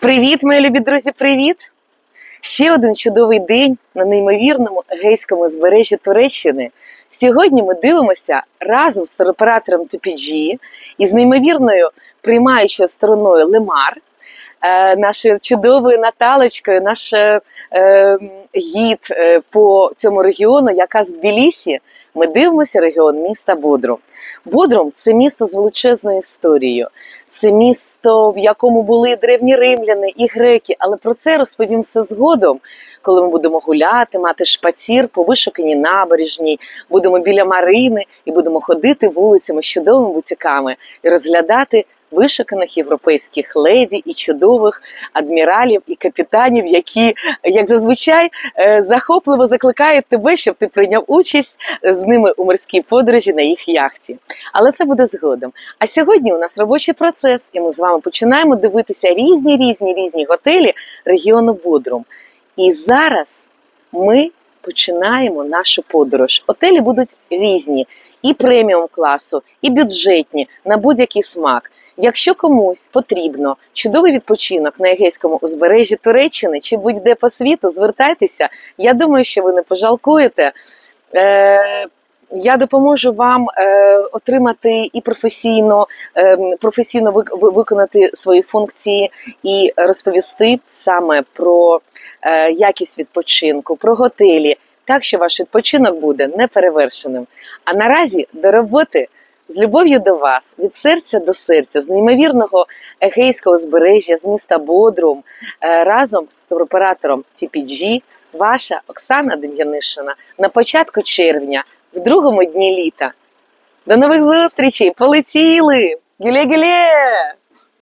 Привіт, мої любі друзі, привіт! Ще один чудовий день на неймовірному егейському збережжі Туреччини. Сьогодні ми дивимося разом з туроператором TPG і з неймовірною приймаючою стороною Лемар, нашою чудовою Наталочкою, наш е, е, гід е, по цьому регіону, яка з Тбілісі. Ми дивимося регіон міста Бодрум. Бодрум це місто з величезною історією. Це місто, в якому були древні римляни і греки, але про це розповім все згодом, коли ми будемо гуляти, мати шпацір по вишуканій набережній, будемо біля Марини і будемо ходити вулицями з чудовими бутіками і розглядати вишуканих європейських леді і чудових адміралів і капітанів, які, як зазвичай, е, захопливо закликають тебе, щоб ти прийняв участь з ними у морській подорожі на їх яхті. Але це буде згодом. А сьогодні у нас робочий процес, і ми з вами починаємо дивитися різні, різні, різні готелі регіону Бодрум. І зараз ми починаємо нашу подорож. Готелі будуть різні, і преміум класу, і бюджетні на будь-який смак. Якщо комусь потрібно чудовий відпочинок на Егейському узбережжі Туреччини чи будь-де по світу, звертайтеся. Я думаю, що ви не пожалкуєте. Е, я допоможу вам е, отримати і професійно, е, професійно вик- ви- виконати свої функції і розповісти саме про е, якість відпочинку, про готелі, так що ваш відпочинок буде неперевершеним. А наразі до роботи з любов'ю до вас, від серця до серця, з неймовірного егейського узбережжя, з міста Бодрум, е, разом з туроператором TPG, ваша Оксана Дем'янишина на початку червня, в другому дні літа. До нових зустрічей! Полетіли! Гіле-гіле!